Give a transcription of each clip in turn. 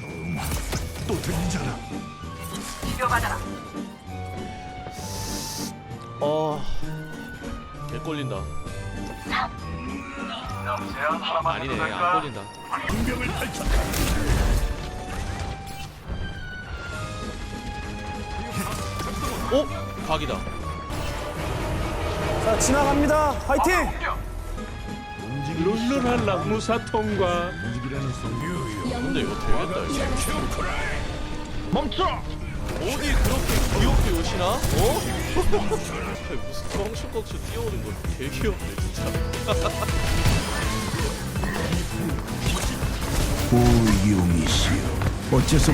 정말 또 들리잖아. 어. 개 꼴린다. 아니네, 안 꼴린다. 공격을 펼쳤다. 오! 각이다. 자 지나갑니다. 파이팅! 룰루랄라 무사 통과. 움직이라는 소리. 근데 이거 되겠다, 이거. 멈춰. 어디 그렇게 귀엽게 오시나? 어? 아니, 무슨 껑충껑충 뛰어오는 거개 귀엽네, 진짜. 오 용이시여. 어째서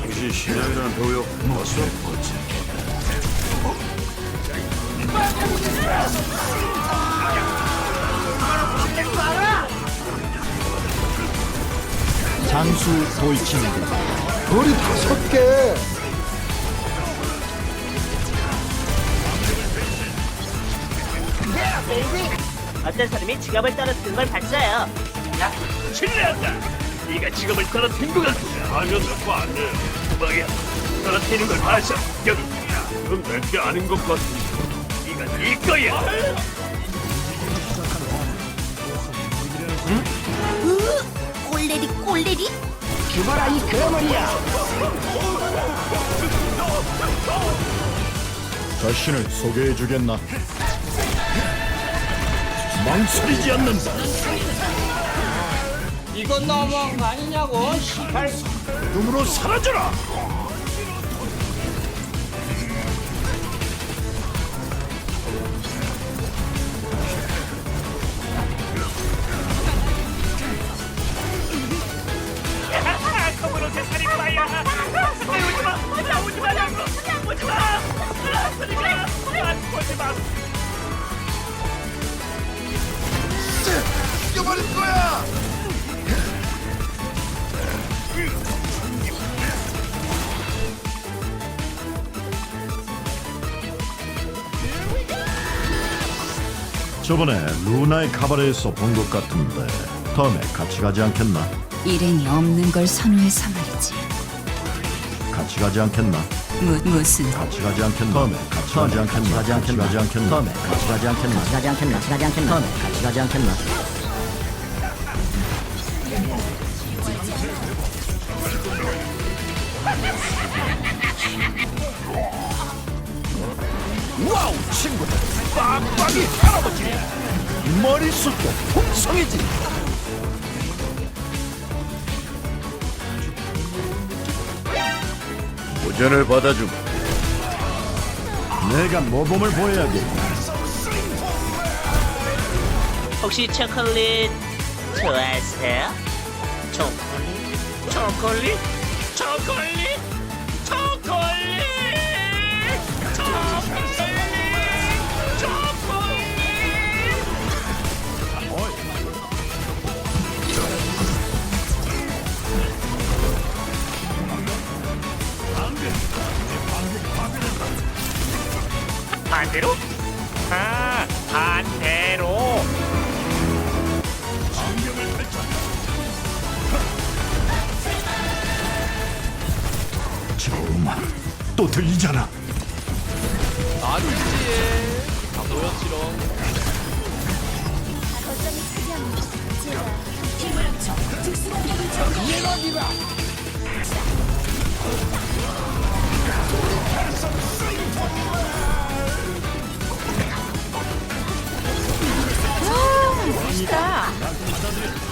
당신 신앙이라는 도요. 어서 보자. 장수 돌진들 우리 다섯 개. 어떤 사람이 지갑을 떨어뜨린 걸 봤어요. 실례한다. 네가 지갑을 떨어뜨린 것 같아. 아니요, 내거 아니에요. 뭐야? 떨어뜨리는 걸 봐서 여기. 그건 내게 아닌 것 같은데. 네가 네 거야. 꼴레리 꼴레리? 자신을 소개해 주겠나? 망설이지 않는다. 이건 너무한 거 아니냐고, 시발. 눈으로 사라져라. 오지 마. 오지 마. 오지 마. 죽여버릴 거야. 저번에 루나의 카바레에서 본 것 같은데 다음에 같이 가지 않겠나? 일행이 없는 걸 선호해서 말이지. 같이 가지 않겠나? 무, 무슨 같이 가지 않겠나? 다음에 같이 가지 않겠나? 같이 가지 않겠나? 다음에 같이 가지 않겠나? 같이 가지 않겠나? 같이 가지 않겠나? 다음에 같이 가지 않겠나? 와우 친구들 빡빡이 할아버지 머릿속도 풍성해지 도전을 받아주고. 내가 모범을 보여야겠다 혹시 초콜릿 좋아하세요? 초콜릿? 초콜릿? 초콜릿? 반대로? 아, 반대로. 정말 또 들리잖아 아니지. 다 보였지롱. 어,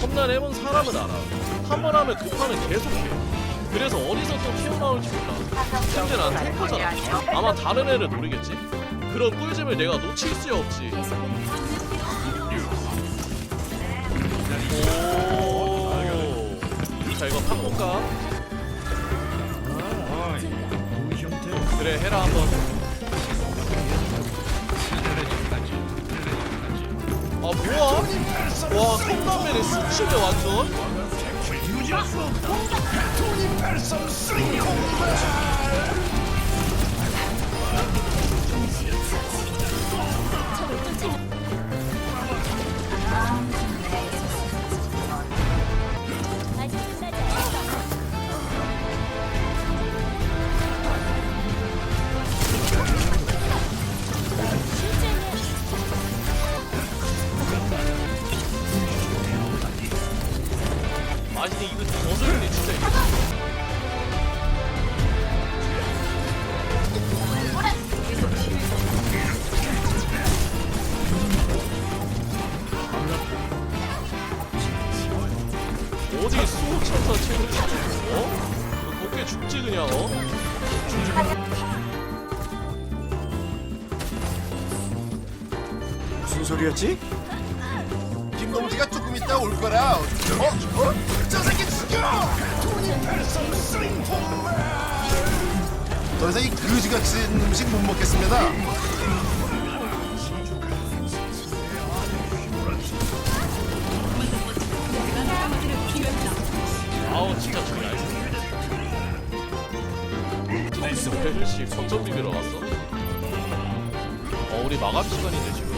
섬난 해본 사람은 알아. 한 번 하면 그 판은 계속해. 그래서 어디서 또 튀어나올지 몰라. 현재 난 탱커잖아. 아마 다른 애를 노리겠지? 그런 꿀잼을 내가 놓칠 수 없지. 오. 자, 이거 팍 볼까 그래, 해라 한번. 뭐야? 와 컵라면에 수치네 완전 아니 이거 벗을때 진짜 이거 어디 수호 천사 책을 치고 어? 이거 곱게 죽지 그냥 어? 무슨 소리였지? 김동지가 조금 있다 올 거라. 어? 어? 더 이상 이 그지 같은 음식 못 먹겠습니다. 아우 진짜 저기 나이스 헬씨 거점 비비러 갔어? 어 우리 마감 시간인데 지금